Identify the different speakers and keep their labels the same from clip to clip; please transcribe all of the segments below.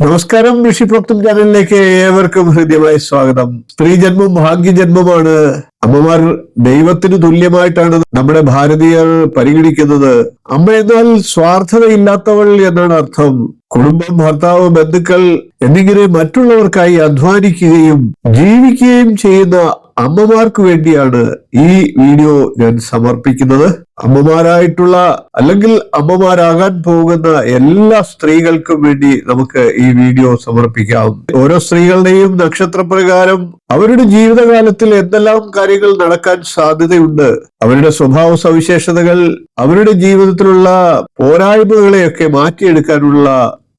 Speaker 1: നമസ്കാരം ഋഷി പ്രോക്തം ചാനലിലേക്ക് ഏവർക്കും ഹൃദ്യമായ സ്വാഗതം. സ്ത്രീ സ്ത്രീജന്മം ഭാഗ്യജന്മമാണ്. അമ്മമാർ ദൈവത്തിന് തുല്യമായിട്ടാണ് നമ്മുടെ ഭാരതീയർ പരിഗണിക്കുന്നത്. അമ്മ എന്നാൽ സ്വാർത്ഥതയില്ലാത്തവൾ എന്നാണ് അർത്ഥം. കുടുംബം ഭർത്താവ് ബന്ധുക്കൾ എന്നിങ്ങനെ മറ്റുള്ളവർക്കായി അധ്വാനിക്കുകയും ജീവിക്കുകയും ചെയ്യുന്ന അമ്മമാർക്ക് വേണ്ടിയാണ് ഈ വീഡിയോ ഞാൻ സമർപ്പിക്കുന്നത്. അമ്മമാരായിട്ടുള്ള അല്ലെങ്കിൽ അമ്മമാരാകാൻ പോകുന്ന എല്ലാ സ്ത്രീകൾക്കും വേണ്ടി നമുക്ക് ഈ വീഡിയോ സമർപ്പിക്കാം. ഓരോ സ്ത്രീകളുടെയും നക്ഷത്രപ്രകാരം അവരുടെ ജീവിതകാലത്തിൽ എന്തെല്ലാം കാര്യങ്ങൾ നടക്കാൻ സാധ്യതയുണ്ട് അവരുടെ സ്വഭാവ സവിശേഷതകൾ അവരുടെ ജീവിതത്തിലുള്ള പോരായ്മകളെയൊക്കെ മാറ്റിയെടുക്കാനുള്ള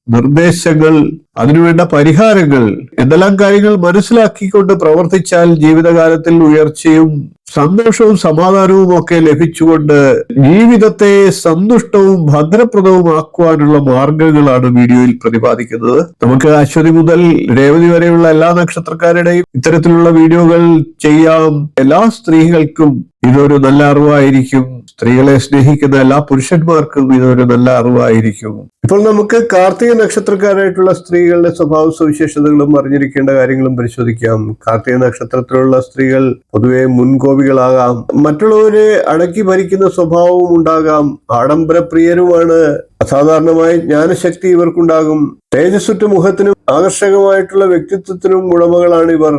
Speaker 1: നിർദ്ദേശങ്ങൾ അതിനുവേണ്ട പരിഹാരങ്ങൾ എന്തെല്ലാം കാര്യങ്ങൾ മനസ്സിലാക്കിക്കൊണ്ട് പ്രവർത്തിച്ചാൽ ജീവിതകാലത്തിൽ ഉയർച്ചയും സന്തോഷവും സമാധാനവും ഒക്കെ ലഭിച്ചുകൊണ്ട് ജീവിതത്തെ സന്തുഷ്ടവും ഭദ്രപ്രദവും ആക്കുവാനുള്ള മാർഗങ്ങളാണ് വീഡിയോയിൽ പ്രതിപാദിക്കുന്നത്. നമുക്ക് അശ്വതി മുതൽ രേവതി വരെയുള്ള എല്ലാ നക്ഷത്രക്കാരുടെയും ഇത്തരത്തിലുള്ള വീഡിയോകൾ ചെയ്യാം. എല്ലാ സ്ത്രീകൾക്കും ഇതൊരു നല്ല അറിവായിരിക്കും. സ്ത്രീകളെ സ്നേഹിക്കുന്ന എല്ലാ പുരുഷന്മാർക്കും ഇതൊരു നല്ല അറിവായിരിക്കും. ഇപ്പോൾ നമുക്ക് കാർത്തിക നക്ഷത്രക്കാരായിട്ടുള്ള സ്ത്രീകളുടെ സ്വഭാവ സവിശേഷതകളും അറിഞ്ഞിരിക്കേണ്ട കാര്യങ്ങളും പരിശോധിക്കാം. കാർത്തിക നക്ഷത്രത്തിലുള്ള സ്ത്രീകൾ പൊതുവെ മുൻകോപികളാകാം. മറ്റുള്ളവരെ അടക്കി ഭരിക്കുന്ന സ്വഭാവവും ഉണ്ടാകാം. ആഡംബരപ്രിയരുമാണ് അസാധാരണമായ ജ്ഞാനശക്തി ഇവർക്കുണ്ടാകും. തേജസ്സുറ്റ മുഖത്തിനും ആകർഷകമായിട്ടുള്ള വ്യക്തിത്വത്തിനും ഉടമകളാണ് ഇവർ.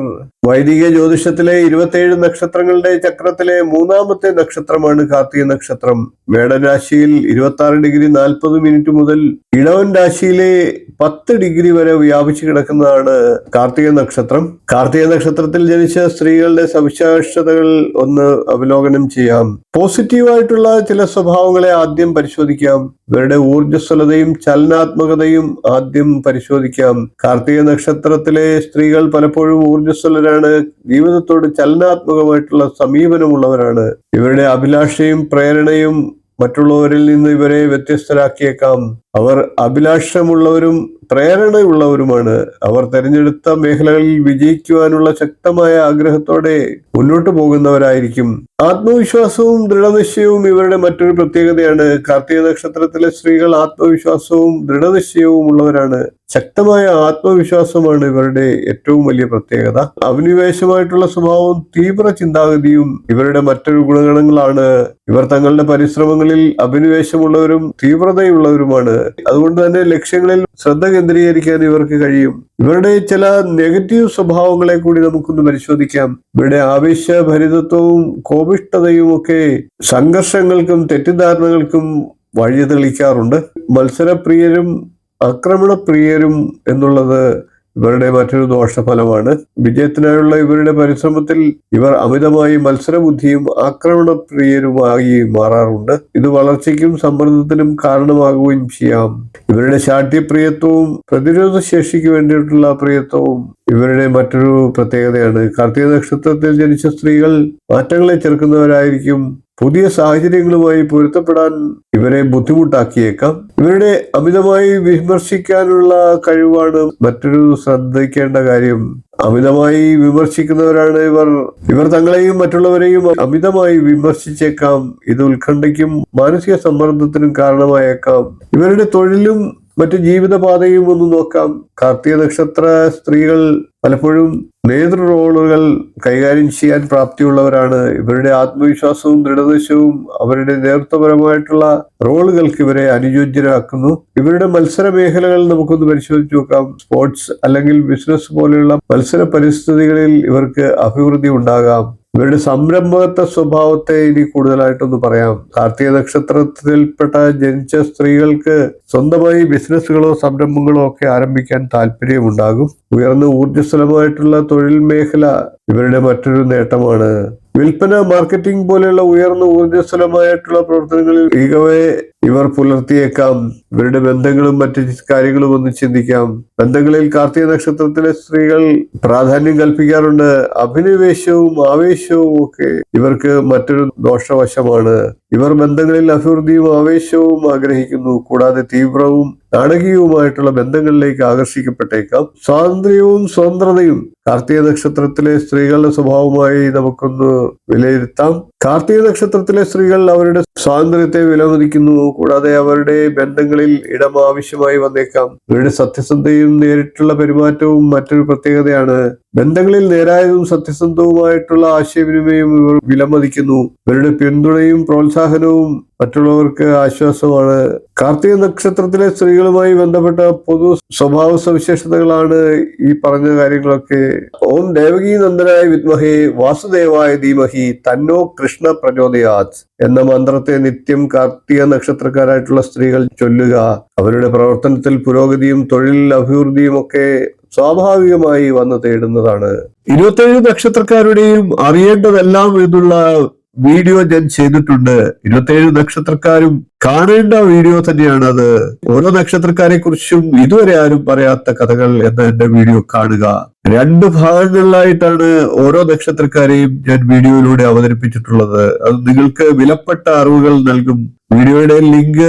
Speaker 1: വൈദിക ജ്യോതിഷത്തിലെ ഇരുപത്തിയേഴ് നക്ഷത്രങ്ങളുടെ ചക്രത്തിലെ മൂന്നാമത്തെ നക്ഷത്രമാണ് കാർത്തിക നക്ഷത്രം. മേടരാശിയിൽ ഇരുപത്തി ആറ് ഡിഗ്രി നാൽപ്പത് മിനിറ്റ് മുതൽ ഇടവൻ രാശിയിലെ പത്ത് ഡിഗ്രി വരെ വ്യാപിച്ചു കിടക്കുന്നതാണ് കാർത്തിക നക്ഷത്രം. കാർത്തിക നക്ഷത്രത്തിൽ ജനിച്ച സ്ത്രീകളുടെ സവിശേഷതകൾ ഒന്ന് അവലോകനം ചെയ്യാം. പോസിറ്റീവായിട്ടുള്ള ചില സ്വഭാവങ്ങളെ ആദ്യം പരിശോധിക്കാം. ഇവരുടെ ഊർജസ്വലതയും ചലനാത്മകതയും ആദ്യം പരിശോധിക്കാം. കാർത്തിക നക്ഷത്രത്തിലെ സ്ത്രീകൾ പലപ്പോഴും ഊർജസ്വലരാണ്. ജീവിതത്തോട് ചലനാത്മകമായിട്ടുള്ള സമീപനമുള്ളവരാണ്. ഇവരുടെ അഭിലാഷയും പ്രേരണയും മറ്റുള്ളവരിൽ നിന്ന് ഇവരെ വ്യത്യസ്തരാക്കിയേക്കാം. അവർ അഭിലാഷമുള്ളവരും പ്രേരണയുള്ളവരുമാണ്. അവർ തിരഞ്ഞെടുത്ത മേഖലകളിൽ വിജയിക്കുവാനുള്ള ശക്തമായ ആഗ്രഹത്തോടെ മുന്നോട്ടു പോകുന്നവരായിരിക്കും. ആത്മവിശ്വാസവും ദൃഢനിശ്ചയവും ഇവരുടെ മറ്റൊരു പ്രത്യേകതയാണ്. കാർത്തിക നക്ഷത്രത്തിലെ സ്ത്രീകൾ ആത്മവിശ്വാസവും ദൃഢനിശ്ചയവും ഉള്ളവരാണ്. ശക്തമായ ആത്മവിശ്വാസമാണ് ഇവരുടെ ഏറ്റവും വലിയ പ്രത്യേകത. അഭിനിവേശമായിട്ടുള്ള സ്വഭാവവും തീവ്ര ചിന്താഗതിയും ഇവരുടെ മറ്റൊരു ഗുണഗണങ്ങളാണ്. ഇവർ തങ്ങളുടെ പരിശ്രമങ്ങളിൽ അഭിനിവേശമുള്ളവരും തീവ്രതയുള്ളവരുമാണ്. അതുകൊണ്ട് തന്നെ ലക്ഷ്യങ്ങളിൽ ശ്രദ്ധ കേന്ദ്രീകരിക്കാൻ ഇവർക്ക് കഴിയും. ഇവരുടെ ചില നെഗറ്റീവ് സ്വഭാവങ്ങളെ കൂടി നമുക്കൊന്ന് പരിശോധിക്കാം. ഇവരുടെ ആവേശഭരിതത്വവും കോപിഷ്ടതയും ഒക്കെ സംഘർഷങ്ങൾക്കും തെറ്റിദ്ധാരണകൾക്കും വഴി തെളിക്കാറുണ്ട് മത്സരപ്രിയരും ആക്രമണപ്രിയരും എന്നുള്ളത് ഇവരുടെ മറ്റൊരു ദോഷഫലമാണ്. വിജയത്തിനായുള്ള ഇവരുടെ പരിശ്രമത്തിൽ ഇവർ അമിതമായി മത്സരബുദ്ധിയും ആക്രമണപ്രിയരുമായി മാറാറുണ്ട്. ഇത് വളർച്ചയ്ക്കും സമ്മർദ്ദത്തിനും കാരണമാകുകയും ചെയ്യാം. ഇവരുടെ ശാഠ്യപ്രിയത്വവും പ്രതിരോധ ശേഷിക്ക് വേണ്ടിയിട്ടുള്ള പ്രിയത്വവും ഇവരുടെ മറ്റൊരു പ്രത്യേകതയാണ്. കാർത്തിക നക്ഷത്രത്തിൽ ജനിച്ച സ്ത്രീകൾ മാറ്റങ്ങളെ ചെറുക്കുന്നവരായിരിക്കും പുതിയ സാഹചര്യങ്ങളുമായി പൊരുത്തപ്പെടാൻ ഇവരെ ബുദ്ധിമുട്ടാക്കിയേക്കാം. ഇവരുടെ അമിതമായി വിമർശിക്കാനുള്ള കഴിവാണ് മറ്റൊരു ശ്രദ്ധിക്കേണ്ട കാര്യം. അമിതമായി വിമർശിക്കുന്നവരാണ് ഇവർ. ഇവർ തങ്ങളെയും മറ്റുള്ളവരെയും അമിതമായി വിമർശിച്ചേക്കാം. ഇത് ഉത്കണ്ഠയ്ക്കും മാനസിക സമ്മർദ്ദത്തിനും കാരണമായേക്കാം. ഇവരുടെ തൊഴിലും മറ്റു ജീവിതപാതയും ഒന്ന് നോക്കാം. കാർത്തിക നക്ഷത്ര സ്ത്രീകൾ പലപ്പോഴും നേതൃ റോളുകൾ കൈകാര്യം ചെയ്യാൻ പ്രാപ്തിയുള്ളവരാണ്. ഇവരുടെ ആത്മവിശ്വാസവും ദൃഢനിശ്ചയവും അവരുടെ നേതൃത്വപരമായിട്ടുള്ള റോളുകൾക്ക് ഇവരെ അനുയോജ്യരാക്കുന്നു. ഇവരുടെ മത്സര മേഖലകൾ നമുക്കൊന്ന് പരിശോധിച്ച് നോക്കാം. സ്പോർട്സ് അല്ലെങ്കിൽ ബിസിനസ് പോലെയുള്ള മത്സര പരിസ്ഥിതികളിൽ ഇവർക്ക് അഭിവൃദ്ധി ഉണ്ടാകാം. ഇവരുടെ സംരംഭകത്വ സ്വഭാവത്തെ ഇനി കൂടുതലായിട്ടൊന്ന് പറയാം. കാർത്തിക നക്ഷത്രത്തിൽപ്പെട്ട ജനിച്ച സ്ത്രീകൾക്ക് സ്വന്തമായി ബിസിനസ്സുകളോ സംരംഭങ്ങളോ ഒക്കെ ആരംഭിക്കാൻ താല്പര്യമുണ്ടാകും. ഉയർന്ന ഊർജസ്വലമായിട്ടുള്ള തൊഴിൽ മേഖല ഇവരുടെ മറ്റൊരു നേട്ടമാണ്. വിൽപ്പന മാർക്കറ്റിംഗ് പോലെയുള്ള ഉയർന്ന ഊർജസ്വലമായിട്ടുള്ള പ്രവർത്തനങ്ങളിൽ മികവെ ഇവർ പുലർത്തിയേക്കാം. ഇവരുടെ ബന്ധങ്ങളും മറ്റ് കാര്യങ്ങളും ഒന്ന് ചിന്തിക്കാം. ബന്ധങ്ങളിൽ കാർത്തിക നക്ഷത്രത്തിലെ സ്ത്രീകൾ പ്രാധാന്യം കൽപ്പിക്കാറുണ്ട്. അഭിനിവേശവും ആവേശവും ഒക്കെ ഇവർക്ക് മറ്റൊരു ദോഷവശമാണ്. ഇവർ ബന്ധങ്ങളിൽ അഭിവൃദ്ധിയും ആവേശവും ആഗ്രഹിക്കുന്നു. കൂടാതെ തീവ്രവും നാടകീയവുമായിട്ടുള്ള ബന്ധങ്ങളിലേക്ക് ആകർഷിക്കപ്പെട്ടേക്കാം. സ്വാതന്ത്ര്യവും സ്വതന്ത്രതയും കാർത്തിക നക്ഷത്രത്തിലെ സ്ത്രീകളുടെ സ്വഭാവമായി നമുക്കൊന്ന് വിലയിരുത്താം. കാർത്തിക നക്ഷത്രത്തിലെ സ്ത്രീകൾ അവരുടെ സ്വാതന്ത്ര്യത്തെ വിലമതിക്കുന്നു. കൂടാതെ അവരുടെ ബന്ധങ്ങളിൽ ഇടം ആവശ്യമായി വന്നേക്കാം. ഇവരുടെ സത്യസന്ധയും നേരിട്ടുള്ള പെരുമാറ്റവും മറ്റൊരു പ്രത്യേകതയാണ്. ബന്ധങ്ങളിൽ നേരായതും സത്യസന്ധവുമായിട്ടുള്ള ആശയവിനിമയം ഇവർ വിലമതിക്കുന്നു. ഇവരുടെ പിന്തുണയും പ്രോത്സാഹനവും മറ്റുള്ളവർക്ക് ആശ്വാസമാണ്. കാർത്തിക നക്ഷത്രത്തിലെ സ്ത്രീകളുമായി ബന്ധപ്പെട്ട പൊതു സ്വഭാവ സവിശേഷതകളാണ് ഈ പറഞ്ഞ കാര്യങ്ങളൊക്കെ. ഓം ദേവകീ നന്ദനായ വിദ്മഹേ വാസുദേവായ ധീമഹി തന്നോ കൃഷ്ണ പ്രചോദയാത് എന്ന മന്ത്രത്തെ നിത്യം കാർത്തിക നക്ഷത്രക്കാരായിട്ടുള്ള സ്ത്രീകൾ ചൊല്ലുക. അവരുടെ പ്രവർത്തനത്തിൽ പുരോഗതിയും തൊഴിൽ അഭിവൃദ്ധിയും ഒക്കെ സ്വാഭാവികമായി വന്നു തേടുന്നതാണ്. ഇരുപത്തേഴ് നക്ഷത്രക്കാരുടെയും അറിയേണ്ടതെല്ലാം എന്നുള്ള വീഡിയോ ഞാൻ ചെയ്തിട്ടുണ്ട്. ഇരുപത്തേഴ് നക്ഷത്രക്കാരും കാണേണ്ട വീഡിയോ തന്നെയാണ് അത്. ഓരോ നക്ഷത്രക്കാരെ കുറിച്ചും ഇതുവരെ ആരും പറയാത്ത കഥകൾ എന്ന എന്റെ വീഡിയോ കാണുക. രണ്ട് ഭാഗങ്ങളിലായിട്ടാണ് ഓരോ നക്ഷത്രക്കാരെയും ഞാൻ വീഡിയോയിലൂടെ അവതരിപ്പിച്ചിട്ടുള്ളത്. അത് നിങ്ങൾക്ക് വിലപ്പെട്ട അറിവുകൾ നൽകും. വീഡിയോയുടെ ലിങ്ക്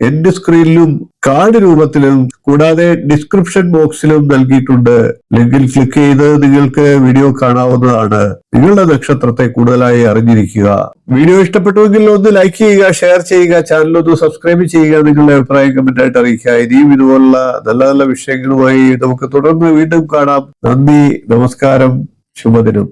Speaker 1: എന്റെ സ്ക്രീനിലും കാർഡ് രൂപത്തിലും കൂടാതെ ഡിസ്ക്രിപ്ഷൻ ബോക്സിലും നൽകിയിട്ടുണ്ട്. ലിങ്കിൽ ക്ലിക്ക് ചെയ്ത് നിങ്ങൾക്ക് വീഡിയോ കാണാവുന്നതാണ്. നിങ്ങളുടെ നക്ഷത്രത്തെ കൂടുതലായി അറിഞ്ഞിരിക്കുക. വീഡിയോ ഇഷ്ടപ്പെട്ടുവെങ്കിൽ ഒന്ന് ലൈക്ക് ചെയ്യുക ഷെയർ ചെയ്യുക ചാനൽ ഒന്ന് സബ്സ്ക്രൈബ് ചെയ്യുക നിങ്ങളുടെ അഭിപ്രായം കമന്റ് ആയിട്ട് അറിയിക്കുക. ഇനിയും ഇതുപോലുള്ള നല്ല നല്ല വിഷയങ്ങളുമായി നമുക്ക് തുടർന്ന് വീണ്ടും കാണാം. നന്ദി നമസ്കാരം ശുഭദിനം.